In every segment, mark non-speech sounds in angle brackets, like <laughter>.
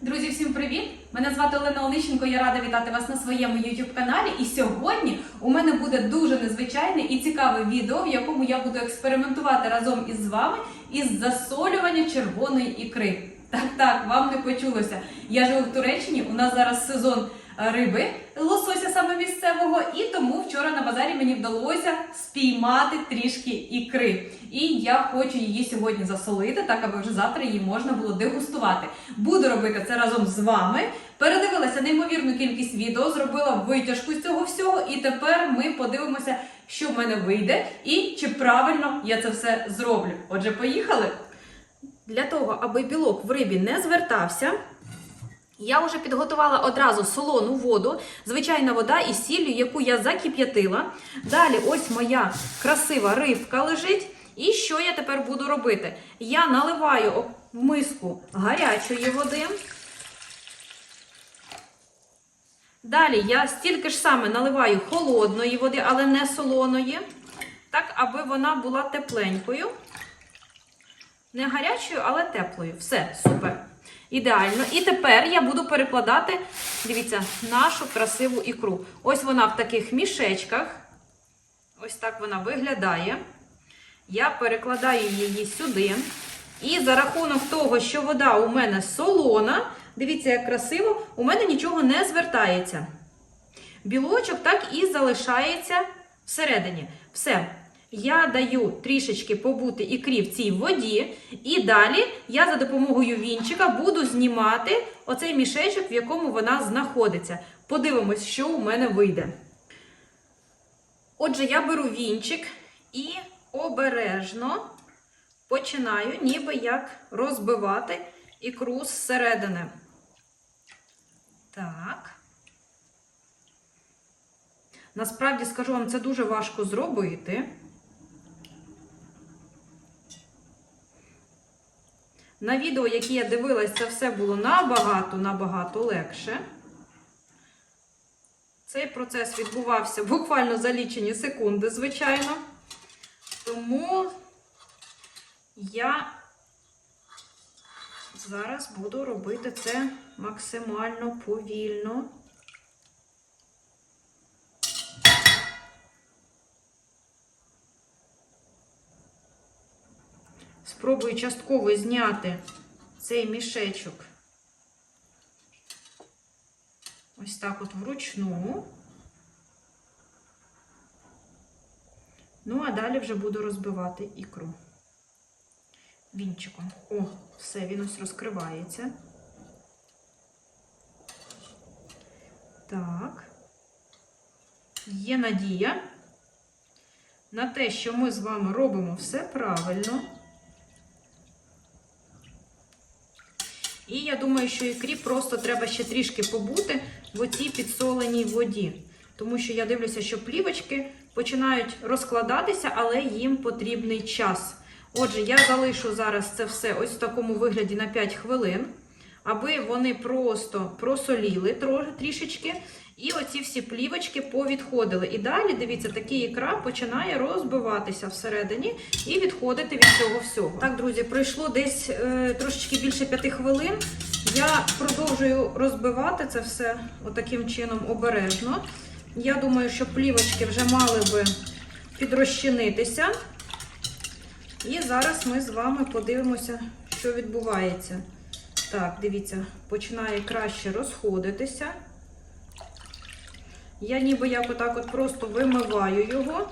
Друзі, всім привіт! Мене звати Олена Онищенко. Я рада вітати вас на своєму YouTube каналі. І сьогодні у мене буде дуже незвичайне і цікаве відео, в якому я буду експериментувати разом із вами із засолювання червоної ікри. Так, так, вам не почулося. Я живу в Туреччині. У нас зараз сезон е, риби лосося саме місцевого, і тому вчора на базарі мені вдалося спіймати трішки ікри. І я хочу її сьогодні засолити, так аби вже завтра її можна було дегустувати. Буду робити це разом з вами. Передивилася неймовірну кількість відео, зробила витяжку з цього всього, і тепер ми подивимося, що в мене вийде, і чи правильно я це все зроблю. Отже, поїхали. Для того, аби білок в рибі не звертався, я вже підготувала одразу солону воду, звичайна вода із сіллю, яку я закип'ятила. Далі ось моя красива рибка лежить. І що я тепер буду робити? Я наливаю в миску гарячої води. Далі я стільки ж саме наливаю холодної води, але не солоної, так, аби вона була тепленькою. Не гарячою, але теплою. Все, супер. Ідеально. І тепер я буду перекладати, дивіться, нашу красиву ікру. Ось вона в таких мішечках. Ось так вона виглядає. Я перекладаю її сюди. І за рахунок того, що вода у мене солона, дивіться, як красиво, у мене нічого не звертається. Білочок так і залишається всередині. Все. Я даю трішечки побути ікрі в цій воді, і далі я за допомогою вінчика буду знімати оцей мішечок, в якому вона знаходиться. Подивимось, що у мене вийде. Отже, я беру вінчик і обережно починаю, ніби як розбивати ікру зсередини. Так. Насправді скажу вам, це дуже важко зробити. На відео, які я дивилась, це все було набагато-набагато легше. Цей процес відбувався буквально за лічені секунди, звичайно. Тому я зараз буду робити це максимально повільно. Спробую частково зняти цей мішечок ось так от вручну. Ну, а далі вже буду розбивати ікру вінчиком. О, все, він ось розкривається. Так. Є надія на те, що ми з вами робимо все правильно. І я думаю, що ікрі просто треба ще трішки побути в оцій підсоленій воді. Тому що я дивлюся, що плівочки починають розкладатися, але їм потрібний час. Отже, я залишу зараз це все ось в такому вигляді на 5 хвилин, аби вони просто просоліли трішечки. І оці всі плівочки повідходили. І далі, дивіться, такий ікра починає розбиватися всередині і відходити від цього всього. Так, друзі, пройшло десь е, трошечки більше 5 хвилин. Я продовжую розбивати це все отаким чином обережно. Я думаю, що плівочки вже мали би підрозчинитися. І зараз ми з вами подивимося, що відбувається. Так, дивіться, починає краще розходитися. Я ніби як отак от просто вимиваю його.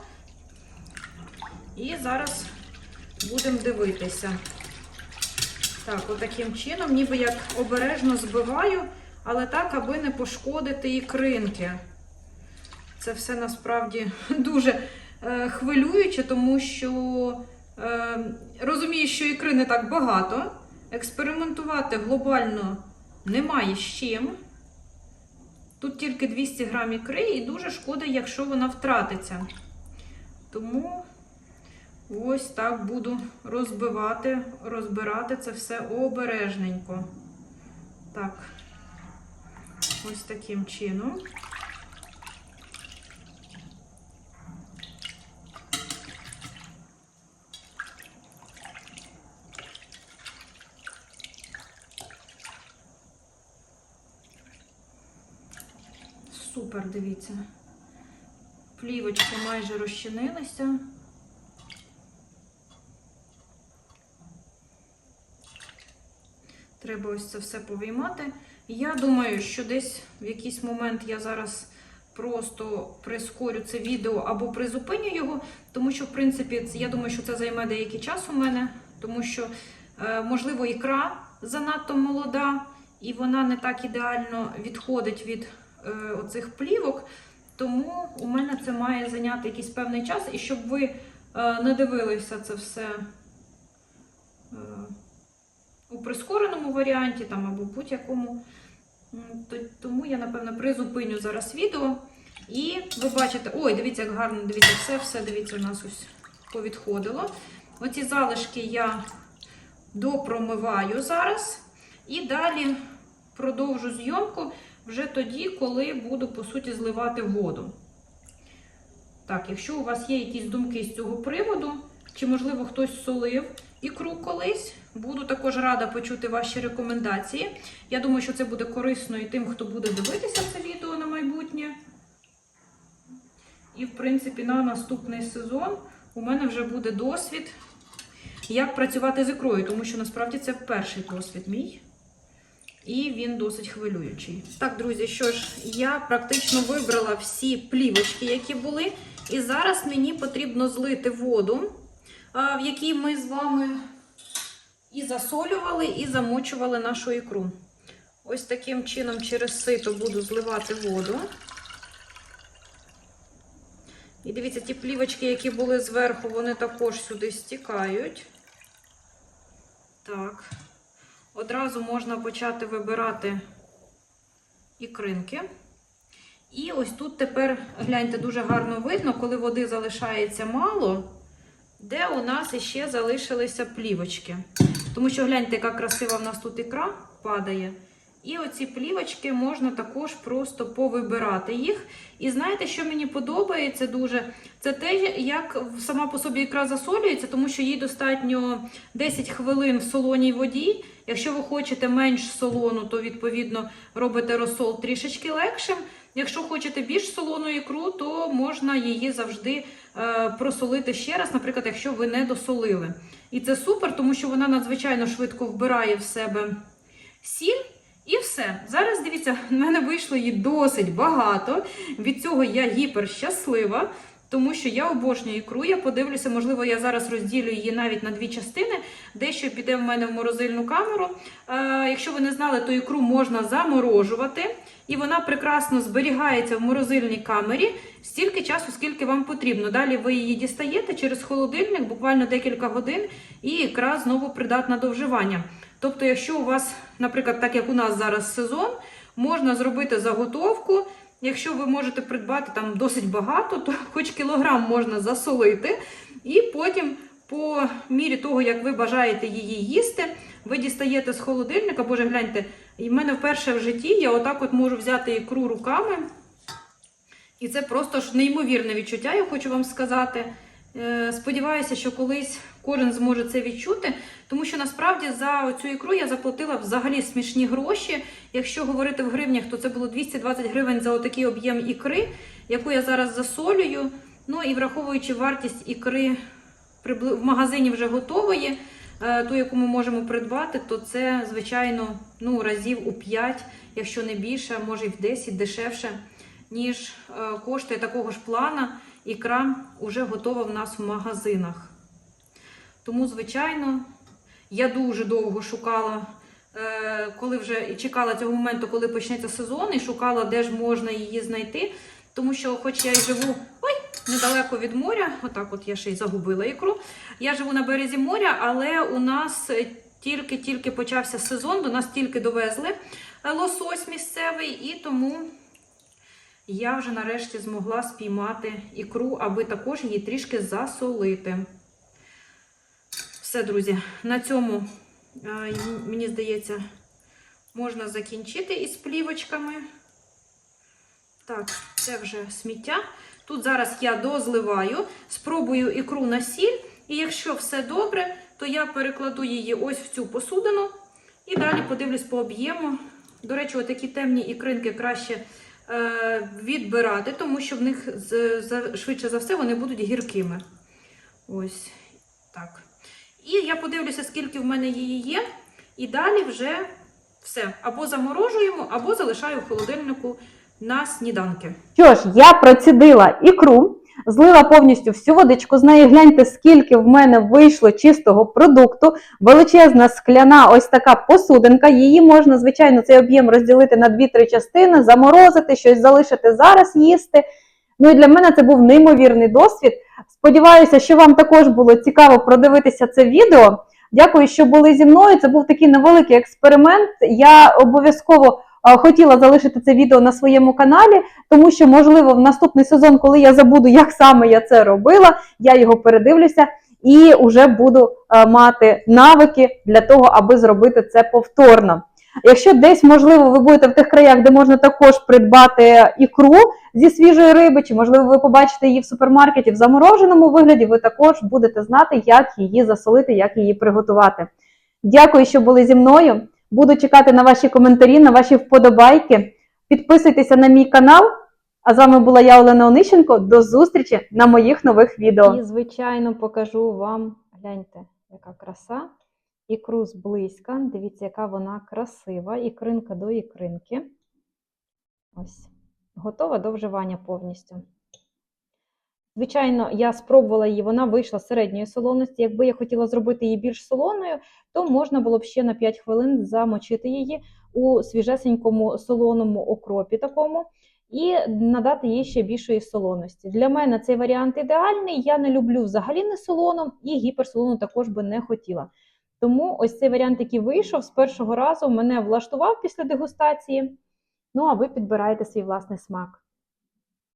І зараз будемо дивитися. Так, отаким чином, ніби як обережно збиваю, але так, аби не пошкодити ікринки. Це все насправді <laughs> дуже е, хвилююче, тому що е, розумію, що ікри не так багато. Експериментувати глобально немає з чим. Тут тільки 200 грам ікри і дуже шкода, якщо вона втратиться. Тому ось так буду розбивати, розбирати це все обережненько. Так, ось таким чином. Супер, дивіться. Плівочки майже розчинилися. Треба ось це все повиймати. Я думаю, що десь в якийсь момент я зараз просто прискорю це відео або призупиню його, тому що, в принципі, я думаю, що це займе деякий час у мене, тому що, е, можливо, ікра занадто молода, і вона не так ідеально відходить від оцих плівок. Тому у мене це має зайняти якийсь певний час, і щоб ви е, не дивилися це все е, у прискореному варіанті там, або будь-якому. Тому я, напевно, призупиню зараз відео. І ви бачите, ой, дивіться, як гарно, дивіться, все, все, дивіться, у нас ось повідходило. Оці залишки я допромиваю зараз. І далі продовжу зйомку вже тоді, коли буду, по суті, зливати воду. Так, якщо у вас є якісь думки з цього приводу, чи, можливо, хтось солив ікру колись, буду також рада почути ваші рекомендації. Я думаю, що це буде корисно і тим, хто буде дивитися це відео на майбутнє. І, в принципі, на наступний сезон у мене вже буде досвід, як працювати з ікрою, тому що насправді це перший досвід мій. І він досить хвилюючий. Так, друзі, що ж, я практично вибрала всі плівочки, які були. І зараз мені потрібно злити воду, в якій ми з вами і засолювали, і замочували нашу ікру. Ось таким чином через сито буду зливати воду. І дивіться, ті плівочки, які були зверху, вони також сюди стікають. Так. Одразу можна почати вибирати ікринки. І ось тут тепер, гляньте, дуже гарно видно, коли води залишається мало, де у нас іще залишилися плівочки. Тому що гляньте, яка красива в нас тут ікра падає. І оці плівочки можна також просто повибирати їх. І знаєте, що мені подобається дуже? Це те, як сама по собі ікра засолюється, тому що їй достатньо 10 хвилин в солоній воді. Якщо ви хочете менш солону, то відповідно робите розсол трішечки легшим. Якщо хочете більш солону ікру, то можна її завжди е, просолити ще раз, наприклад, якщо ви не досолили. І це супер, тому що вона надзвичайно швидко вбирає в себе сіль. І все. Зараз дивіться, в мене вийшло її досить багато. Від цього я гіпер щаслива, тому що я обожнюю ікру. Я подивлюся, можливо, я зараз розділю її навіть на дві частини. Дещо піде в мене в морозильну камеру. Е, якщо ви не знали, то ікру можна заморожувати, і вона прекрасно зберігається в морозильній камері стільки часу, скільки вам потрібно. Далі ви її дістаєте через холодильник, буквально декілька годин, і ікра знову придатна до вживання. Тобто, якщо у вас, наприклад, так як у нас зараз сезон, можна зробити заготовку. Якщо ви можете придбати там досить багато, то <laughs> хоч кілограм можна засолити, і потім, по мірі того, як ви бажаєте її їсти, ви дістаєте з холодильника, боже, гляньте, і в мене вперше в житті я отак от можу взяти ікру руками. І це просто ж неймовірне відчуття, я хочу вам сказати. Е, Сподіваюся, що колись кожен зможе це відчути, тому що насправді за цю ікру я заплатила взагалі смішні гроші. Якщо говорити в гривнях, то це було 220 гривень за отакий об'єм ікри, яку я зараз засолюю. Ну і враховуючи вартість ікри в магазині вже готової, е, ту, яку ми можемо придбати, то це, звичайно, ну, разів у 5, якщо не більше, може і в 10 дешевше, ніж е, коштує такого ж плана. Ікра вже готова в нас в магазинах. Тому, звичайно, я дуже довго шукала, е, коли вже чекала цього моменту, коли почнеться сезон, і шукала, де ж можна її знайти. Тому що, хоч я й живу ой, недалеко від моря, отак от я ще й загубила ікру. Я живу на березі моря, але у нас е, тільки-тільки почався сезон, до нас тільки довезли е, лосось місцевий, і тому я вже нарешті змогла спіймати ікру, аби також її трішки засолити. Все, друзі, на цьому, е, мені здається, можна закінчити із плівочками. Так, це вже сміття. Тут зараз я дозливаю, спробую ікру на сіль, і якщо все добре, то я перекладу її ось в цю посудину і далі подивлюсь по об'єму. До речі, отакі темні ікринки краще відбирати, тому що в них швидше за все вони будуть гіркими. Ось так. І я подивлюся, скільки в мене її є. І далі вже все. Або заморожуємо, або залишаю в холодильнику на сніданки. Що ж, я процідила ікру, злила повністю всю водичку з неї. Гляньте, скільки в мене вийшло чистого продукту. Величезна скляна, ось така посудинка. Її можна, звичайно, цей об'єм розділити на 2-3 частини, заморозити, щось залишити зараз їсти. Ну і для мене це був неймовірний досвід. Сподіваюся, що вам також було цікаво продивитися це відео. Дякую, що були зі мною. Це був такий невеликий експеримент. Я обов'язково хотіла залишити це відео на своєму каналі, тому що, можливо, в наступний сезон, коли я забуду, як саме я це робила, я його передивлюся і вже буду е, мати навики для того, аби зробити це повторно. Якщо десь, можливо, ви будете в тих краях, де можна також придбати ікру зі свіжої риби, чи можливо ви побачите її в супермаркеті в замороженому вигляді, ви також будете знати, як її засолити, як її приготувати. Дякую, що були зі мною. Буду чекати на ваші коментарі, на ваші вподобайки. Підписуйтеся на мій канал. А з вами була я, Олена Онищенко. До зустрічі на моїх нових відео. І, звичайно, покажу вам, гляньте, яка краса. Ікру зблизька. Дивіться, яка вона красива. Ікринка до ікринки. Ось. Готова до вживання повністю. Звичайно, я спробувала її, вона вийшла середньої солоності. Якби я хотіла зробити її більш солоною, то можна було б ще на 5 хвилин замочити її у свіжесенькому солоному окропі такому і надати їй ще більшої солоності. Для мене цей варіант ідеальний. Я не люблю взагалі не солону і гіперсолону також би не хотіла. Тому ось цей варіант, який вийшов з першого разу, мене влаштував після дегустації. Ну, а ви підбираєте свій власний смак.